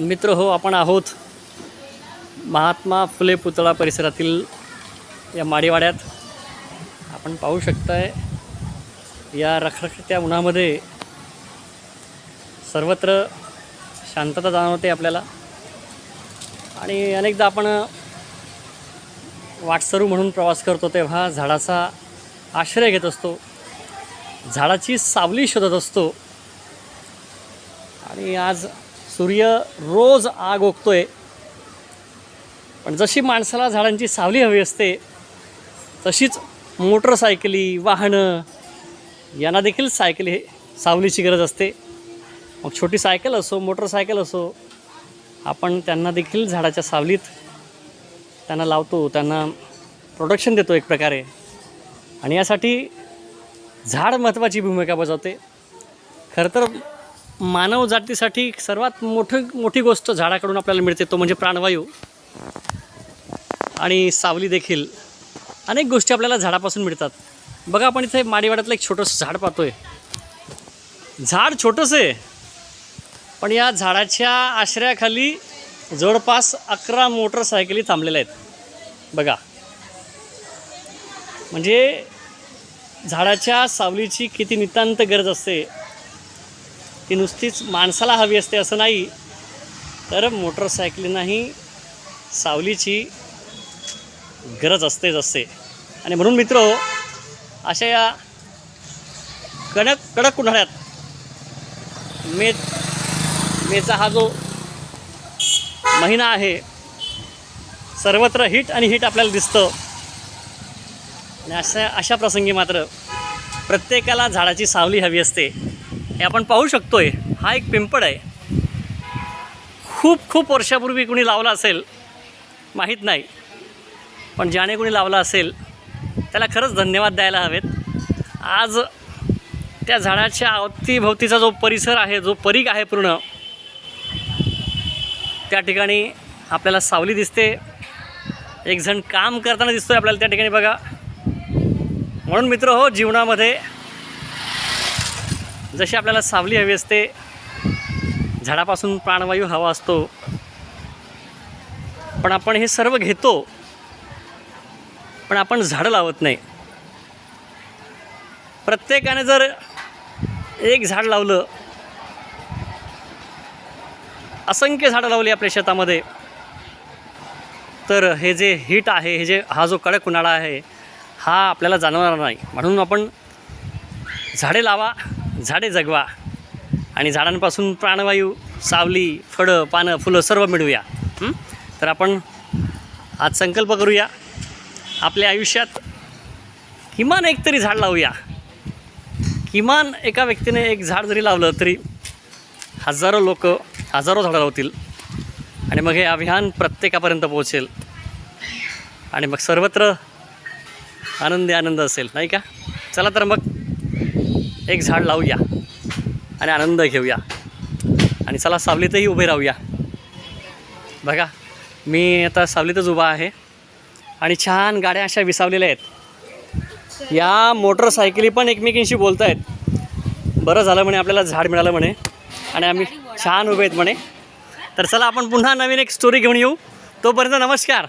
मित्र हो आपण आहोत महात्मा फुले पुतळा परिसरातील या माडीवाड्यात. आपण पाहू शकताय या रखरखत्या उन्हामध्ये सर्वत्र शांतता जाणवते आपल्याला. आणि अनेकदा आपण वाटसरू म्हणून प्रवास करतो तेव्हा झाडाचा आश्रय घेत असतो. झाडाची सावली शोधत असतो. आणि आज सूर्य रोज आग ओकतोय. पण जशी माणसाला झाडांची सावली हवी असते तशीच मोटरसायकली वाहनं यांना देखील सायकली हे सावलीची गरज असते. मग छोटी सायकल असो मोटरसायकल असो आपण त्यांना देखील झाडाच्या सावलीत त्यांना लावतो त्यांना प्रोडक्शन देतो एक प्रकारे. आणि यासाठी झाड महत्त्वाची भूमिका बजावते. खरं तर मानव जातीसाठी सर्वात मोठं मोठी गोष्ट झाडाकडून आपल्याला मिळते तो म्हणजे प्राणवायू. आणि सावली देखील. अनेक गोष्टी आपल्याला झाडापासून मिळतात. बघा आपण इथे माडीवाड्यातलं एक छोटंसं झाड पाहतो आहे झाड छोटंसं आहे. पण या झाडाच्या आश्रयाखाली जवळपास अकरा मोटरसायकली थांबलेल्या आहेत. बघा. म्हणजे झाडाच्या सावलीची किती नितांत गरज असते. ती नुसतीच माणसाला हवी असते असं नाही. तर मोटरसायकलींनाही सावलीची गरज असतेच असते आणि म्हणून मित्र अशा या कडक कडक उन्हाळ्यात मे मेचा हा जो महिना आहे सर्वत्र हिट आणि हिट आपल्याला दिसतं. आणि अशा अशा प्रसंगी मात्र प्रत्येकाला झाडाची सावली हवी असते. हे आपण पाहू शकतोय हा एक पिंपळ आहे. खूप खूप वर्षापूर्वी कुणी लावला असेल माहीत नाही. पण ज्याने कुणी लावला असेल त्याला खरंच धन्यवाद द्यायला हवेत. आज त्या झाडाच्या अवतीभोवतीचा जो परिसर आहे जो परीघ आहे पूर्ण त्या ठिकाणी आपल्याला सावली दिसते. एकजण काम करताना दिसतोय आपल्याला त्या ठिकाणी बघा. म्हणून मित्र हो जीवनामध्ये जशी आपल्याला सावली हवी असते झाडापासून प्राणवायू हवा असतो. पण आपण हे सर्व घेतो पण आपण झाडं लावत नाही. प्रत्येकाने जर एक झाड लावलं असंख्य झाडं लावली आपल्या शेतामध्ये तर हे जे हीट आहे हे जे हा जो कडक उन्हाळा आहे हा आपल्याला जाणवणार नाही. म्हणून आपण झाडे लावा झाडे जगवा आणि झाडांपासून प्राणवायू सावली फळं पानं फुलं सर्व मिळवूया. तर आपण आज संकल्प करूया. आपल्या आयुष्यात किमान एक तरी झाड लावूया. किमान एका व्यक्तीने एक झाड जरी लावलं तरी हजारो लोक हजारो झाडं लावतील. आणि मग हे अभियान प्रत्येकापर्यंत पोहोचेल. आणि मग सर्वत्र आनंदी आनंद असेल. नाही का? चला तर मग एक झाड लावूया आणि आनंद घेऊया. आणि चला सावलीतही उभे राहूया. बघा मी आता सावलीतच उभा आहे. आणि छान गाड्या अशा विसावलेल्या आहेत. या मोटरसायकली पण एकमेकींशी बोलत आहेत बरं झालं म्हणे आपल्याला झाड मिळालं म्हणे. आणि आम्ही छान उभे आहेत म्हणे. तर चला आपण पुन्हा नवीन एक स्टोरी घेऊन येऊ. तोपर्यंत नमस्कार.